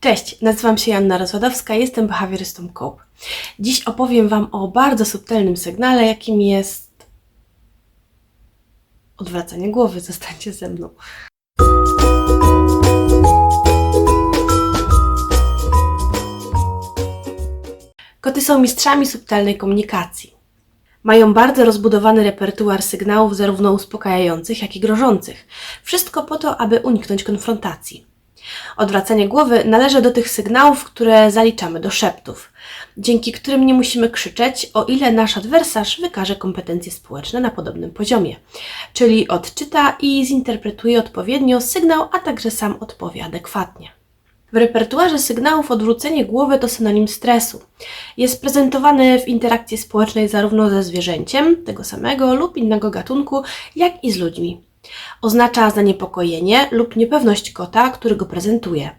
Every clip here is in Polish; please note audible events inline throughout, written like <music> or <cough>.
Cześć, nazywam się Janna Rozwadowska, jestem behawiorystą COPE. Dziś opowiem Wam o bardzo subtelnym sygnale, jakim jest odwracanie głowy. Zostańcie ze mną. Koty są mistrzami subtelnej komunikacji. Mają bardzo rozbudowany repertuar sygnałów, zarówno uspokajających, jak i grożących. Wszystko po to, aby uniknąć konfrontacji. Odwracanie głowy należy do tych sygnałów, które zaliczamy do szeptów, dzięki którym nie musimy krzyczeć, o ile nasz adwersarz wykaże kompetencje społeczne na podobnym poziomie, czyli odczyta i zinterpretuje odpowiednio sygnał, a także sam odpowie adekwatnie. W repertuarze sygnałów odwrócenie głowy to synonim stresu. Jest prezentowany w interakcji społecznej zarówno ze zwierzęciem tego samego lub innego gatunku, jak i z ludźmi. Oznacza zaniepokojenie lub niepewność kota, który go prezentuje.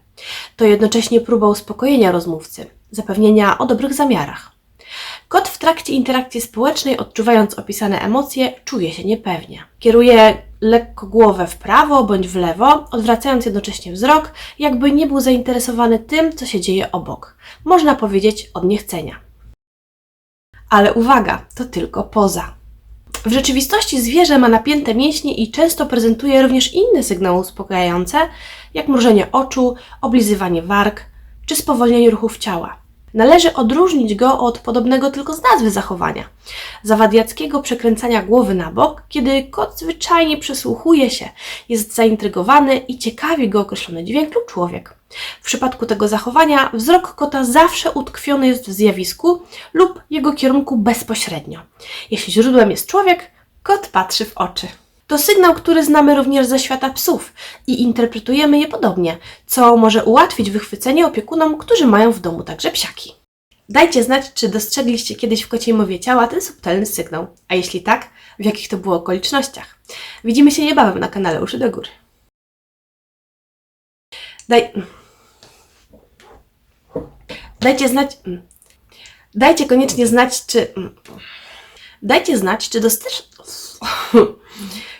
To jednocześnie próba uspokojenia rozmówcy, zapewnienia o dobrych zamiarach. Kot w trakcie interakcji społecznej, odczuwając opisane emocje, czuje się niepewnie. Kieruje lekko głowę w prawo bądź w lewo, odwracając jednocześnie wzrok, jakby nie był zainteresowany tym, co się dzieje obok. Można powiedzieć od niechcenia. Ale uwaga, to tylko poza. W rzeczywistości zwierzę ma napięte mięśnie i często prezentuje również inne sygnały uspokajające, jak mrużenie oczu, oblizywanie warg czy spowolnienie ruchów ciała. Należy odróżnić go od podobnego tylko z nazwy zachowania zawadiackiego przekręcania głowy na bok, kiedy kot zwyczajnie przysłuchuje się, jest zaintrygowany i ciekawi go określony dźwięk lub człowiek. W przypadku tego zachowania wzrok kota zawsze utkwiony jest w zjawisku lub jego kierunku bezpośrednio. Jeśli źródłem jest człowiek, kot patrzy w oczy. To sygnał, który znamy również ze świata psów i interpretujemy je podobnie, co może ułatwić wychwycenie opiekunom, którzy mają w domu także psiaki. Dajcie znać, czy dostrzegliście kiedyś w kociej mowie ciała ten subtelny sygnał, a jeśli tak, w jakich to było okolicznościach. Widzimy się niebawem na kanale Uszy do Góry. Daj... Dajcie znać... Dajcie koniecznie znać, czy... Dajcie znać, czy dostrzeż... <laughs>